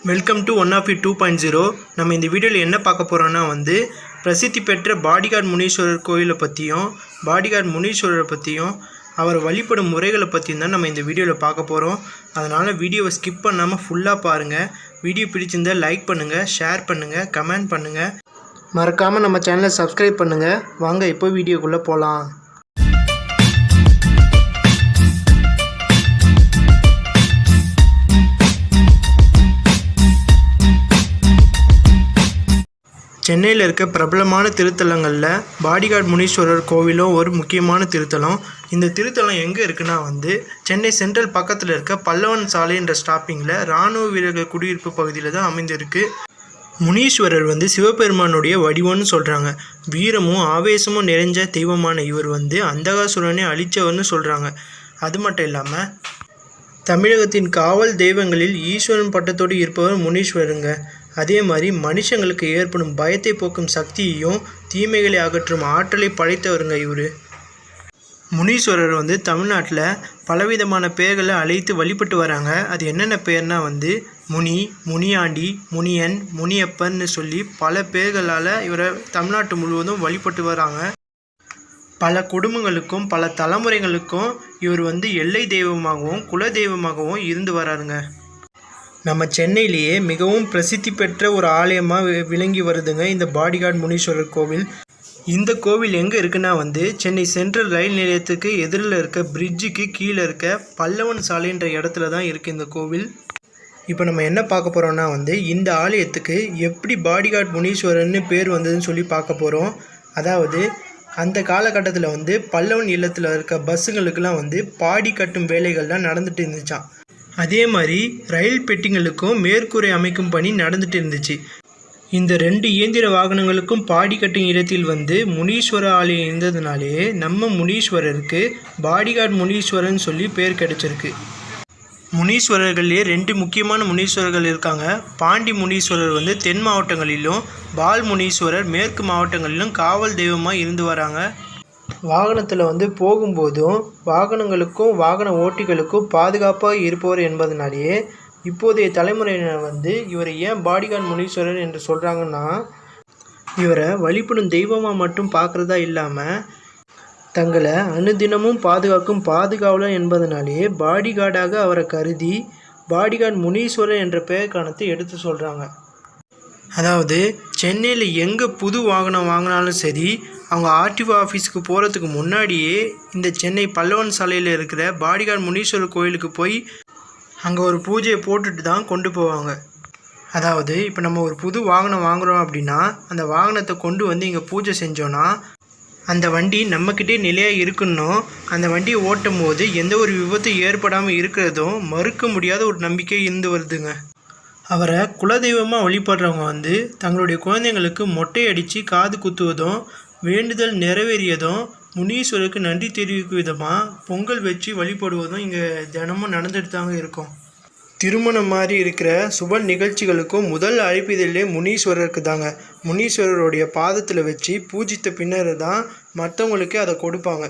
Welcome to one of you two point zero நம்ம இந்த வீடியோவில் என்ன பார்க்க போகிறோன்னா வந்து பிரசித்தி பெற்ற பாடிகார்ட் முனீஸ்வரர் கோயிலை பற்றியும் பாடிகார்ட் முனீஸ்வரரை பற்றியும் அவர் வழிபடும் முறைகளை பற்றியும் தான் நம்ம இந்த வீடியோவில் பார்க்க போகிறோம் அதனால் வீடியோவை ஸ்கிப் பண்ணாமல் ஃபுல்லாக பாருங்கள் வீடியோ பிடிச்சிருந்தா லைக் பண்ணுங்கள் ஷேர் பண்ணுங்கள் கமெண்ட் பண்ணுங்கள் மறக்காமல் நம்ம சேனலை சப்ஸ்கிரைப் பண்ணுங்கள் வாங்க இப்போ வீடியோக்குள்ளே போகலாம் சென்னையில் இருக்க பிரபலமான திருத்தலங்களில் பாடிகார்ட் முனீஸ்வரர் கோவிலும் ஒரு முக்கியமான திருத்தலம். இந்த திருத்தலம் எங்கே இருக்குன்னா வந்து சென்னை சென்ட்ரல் பக்கத்தில் இருக்க பல்லவன் சாலைன்ற ஸ்டாப்பிங்கில் இராணுவ வீரர்கள் குடியிருப்பு பகுதியில் தான் அமைந்திருக்கு. முனீஸ்வரர் வந்து சிவபெருமானுடைய வடிவம்னு சொல்கிறாங்க வீரமும் ஆவேசமும் நிறைஞ்ச தெய்வமான இவர் வந்து அந்தகாசுரனை அழிச்சவர்னு சொல்கிறாங்க அது மட்டும் இல்லாமல் தமிழகத்தின் காவல் தெய்வங்களில் ஈஸ்வரன் பட்டத்தோடு இருப்பவர் முனீஸ்வருங்க அதே மாதிரி மனுஷங்களுக்கு ஏற்படும் பயத்தை போக்கும் சக்தியையும் தீமைகளை அகற்றும் ஆற்றலை படைத்தவருங்க இவர். முனீஸ்வரர் வந்து தமிழ்நாட்டில் பலவிதமான பெயர்களை அழைத்து வழிபட்டு வராங்க. அது என்னென்ன பெயர்னா வந்து முனி முனியாண்டி முனியன் முனியப்பன்னு சொல்லி பல பேர்களால் இவரை தமிழ்நாட்டு முழுவதும் வழிபட்டு வராங்க. பல குடும்பங்களுக்கும் பல தலைமுறைகளுக்கும் இவர் வந்து எல்லை தெய்வமாகவும் குல தெய்வமாகவும் இருந்து வராருங்க. நம்ம சென்னையிலேயே மிகவும் பிரசித்தி பெற்ற ஒரு ஆலயமாக வி- விளங்கி வருதுங்க இந்த பாடிகார்ட் முனீஸ்வரர் கோவில். இந்த கோவில் எங்கே இருக்குன்னா வந்து சென்னை சென்ட்ரல் ரயில் நிலையத்துக்கு எதிரில் இருக்க பிரிட்ஜுக்கு கீழே இருக்க பல்லவன் சாலைன்ற இடத்துல தான் இருக்குது இந்த கோவில். இப்போ நம்ம என்ன பார்க்க போகிறோம்னா வந்து இந்த ஆலயத்துக்கு எப்படி பாடிகார்ட் முனீஸ்வரர்னு பேர் வந்ததுன்னு சொல்லி பார்க்க போகிறோம் அதாவது அந்த காலகட்டத்தில் வந்து பல்லவன் இல்லத்தில் இருக்க பஸ்ஸுங்களுக்கெல்லாம் வந்து பாடி கட்டும் வேலைகள்லாம் நடந்துட்டு இருந்துச்சாம். அதே மாதிரி ரயில் பெட்டிங்களுக்கும் மேற்கூரை அமைக்கும் பணி நடந்துட்டு இருந்துச்சு. இந்த ரெண்டு இயந்திர வாகனங்களுக்கும் பாடி கட்டும் இடத்தில் வந்து முனீஸ்வர ஆலயம் இருந்ததுனாலே நம்ம முனீஸ்வரருக்கு பாடிகார்ட் முனீஸ்வரன் சொல்லி பேர் கிடைச்சிருக்கு. முனீஸ்வரர்கள்லேயே ரெண்டு முக்கியமான முனீஸ்வரர்கள் இருக்காங்க. பாண்டி முனீஸ்வரர் வந்து தென் மாவட்டங்களிலும் பால் முனீஸ்வரர் மேற்கு மாவட்டங்களிலும் காவல் தெய்வமாக இருந்து வராங்க. வாகனத்தில் வந்து போகும்போதும் வாகனங்களுக்கும் வாகன ஓட்டிகளுக்கும் பாதுகாப்பாக இருப்பவர் என்பதனாலேயே இப்போதைய தலைமுறையினர் வந்து இவரை ஏன் பாடிகான் முனீஸ்வரர் என்று சொல்கிறாங்கன்னா இவரை வழிபடும் தெய்வமாக மட்டும் பார்க்குறதா இல்லாமல் தங்களை அனுதினமும் பாதுகாக்கும் பாதுகாவலர் என்பதனாலேயே பாடிகார்டாக அவரை கருதி பாடிகார்ட் முனீஸ்வரர் என்ற பெயர் காரணத்தை எடுத்து சொல்கிறாங்க அதாவது சென்னையில் எங்கே புது வாகனம் வாங்கினாலும் சரி அவங்க ஆர்டிஓ ஆஃபீஸுக்கு போகிறதுக்கு முன்னாடியே இந்த சென்னை பல்லவன் சாலையில் இருக்கிற பாடிகார்ட் முனீஸ்வரர் கோயிலுக்கு போய் அங்கே ஒரு பூஜையை போட்டுட்டு தான் கொண்டு போவாங்க. அதாவது இப்போ நம்ம ஒரு புது வாகனம் வாங்குகிறோம் அப்படின்னா அந்த வாகனத்தை கொண்டு வந்து இங்கே பூஜை செஞ்சோன்னா அந்த வண்டி நம்மக்கிட்டே நிலையாக இருக்குன்னோ அந்த வண்டியை ஓட்டும் போது எந்த ஒரு விபத்து ஏற்படாமல் இருக்கிறதும் மறுக்க முடியாத ஒரு நம்பிக்கை இருந்து வருதுங்க. அவரை குலதெய்வமாக வழிபடுறவங்க வந்து தங்களுடைய குழந்தைங்களுக்கு மொட்டை அடித்து காது குத்துவதும் வேண்டுதல் நிறைவேறியதும் முனீஸ்வருக்கு நன்றி தெரிவிக்கும் விதமாக பொங்கல் வச்சு வழிபடுவதும் இங்கே தினமும் நடந்துட்டு தாங்க இருக்கும். திருமணம் மாதிரி இருக்கிற சுப நிகழ்ச்சிகளுக்கும் முதல் அழைப்பிதழே முனீஸ்வரருக்கு தாங்க. முனீஸ்வரருடைய பாதத்தில் வச்சு பூஜித்த பின்னர் தான் மற்றவங்களுக்கு அதை கொடுப்பாங்க.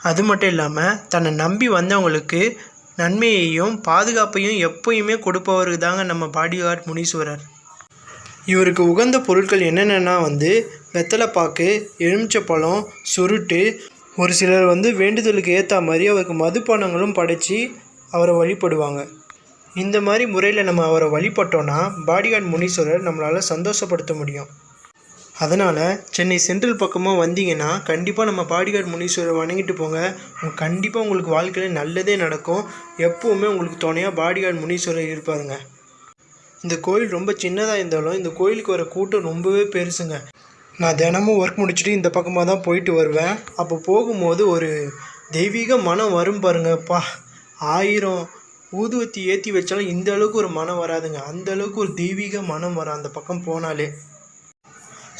அது மட்டும் இல்லாமல் தன்னை நம்பி வந்தவங்களுக்கு நன்மையையும் பாதுகாப்பையும் எப்பயுமே கொடுப்பவர் தாங்க நம்ம பாடிகார்ட் முனீஸ்வரர். இவருக்கு உகந்த பொருட்கள் என்னென்னா வந்து வெத்தலைப்பாக்கு எலுமிச்சப்பழம் சுருட்டு ஒரு சிலர் வந்து வேண்டுதலுக்கு ஏற்ற மாதிரி அவருக்கு மதுபானங்களும் படைச்சி அவரை வழிபடுவாங்க. இந்த மாதிரி முறையில் நம்ம அவரை வழிபட்டோன்னா பாடிகார்ட் முனீஸ்வரர் நம்மளால் சந்தோஷப்படுத்த முடியும். அதனால் சென்னை சென்ட்ரல் பக்கமாக வந்தீங்கன்னா கண்டிப்பாக நம்ம பாடிகார்ட் முனீஸ்வரர் வணங்கிட்டு போங்க. கண்டிப்பாக உங்களுக்கு வாழ்க்கையில் நல்லதே நடக்கும். எப்போவுமே உங்களுக்கு துணையாக பாடிகார்ட் முனீஸ்வரர் இருப்பாருங்க. இந்த கோயில் ரொம்ப சின்னதாக இருந்தாலும் இந்த கோயிலுக்கு வர கூட்டம் ரொம்பவே பெருசுங்க. நான் தினமும் ஒர்க் முடிச்சுட்டு இந்த பக்கமாக தான் போயிட்டு வருவேன். அப்போ போகும்போது ஒரு தெய்வீக மனம் வரும் பாருங்கப்பா. ஆயிரம் ஊதுவத்தி ஏற்றி வச்சாலும் இந்த அளவுக்கு ஒரு மனம் வராதுங்க. அந்த அளவுக்கு ஒரு தெய்வீக மனம் வரும் அந்த பக்கம் போனாலே.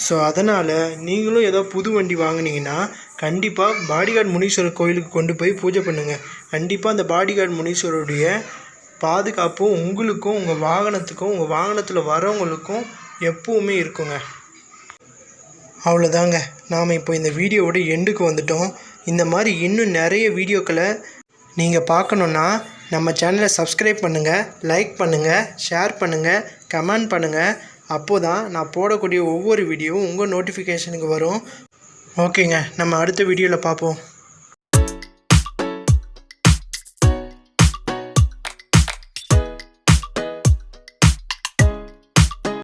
ஸோ அதனால் நீங்களும் ஏதோ புது வண்டி வாங்குனீங்கன்னா கண்டிப்பாக பாடிகார்டு முனீஸ்வரர் கோயிலுக்கு கொண்டு போய் பூஜை பண்ணுங்கள் கண்டிப்பாக அந்த பாடிகார்ட் முனீஸ்வரருடைய பாதுகாப்பும் உங்களுக்கும் உங்கள் வாகனத்துக்கும் உங்கள் வாகனத்தில் வரவங்களுக்கும் எப்பவுமே இருக்குங்க. அவ்வளோதாங்க நாம் இப்போ இந்த வீடியோவோட எண்டுக்கு வந்துட்டோம். இந்த மாதிரி இன்னும் நிறைய வீடியோக்களை நீங்கள் பார்க்கணுன்னா நம்ம சேனலை சப்ஸ்கிரைப் பண்ணுங்கள் லைக் பண்ணுங்கள் ஷேர் பண்ணுங்கள் கமெண்ட் பண்ணுங்கள் அப்போ தான் நான் போடக்கூடிய ஒவ்வொரு வீடியோவும் உங்கள் நோட்டிஃபிகேஷனுக்கு வரும். ஓகேங்க நம்ம அடுத்த வீடியோவில் பார்ப்போம்.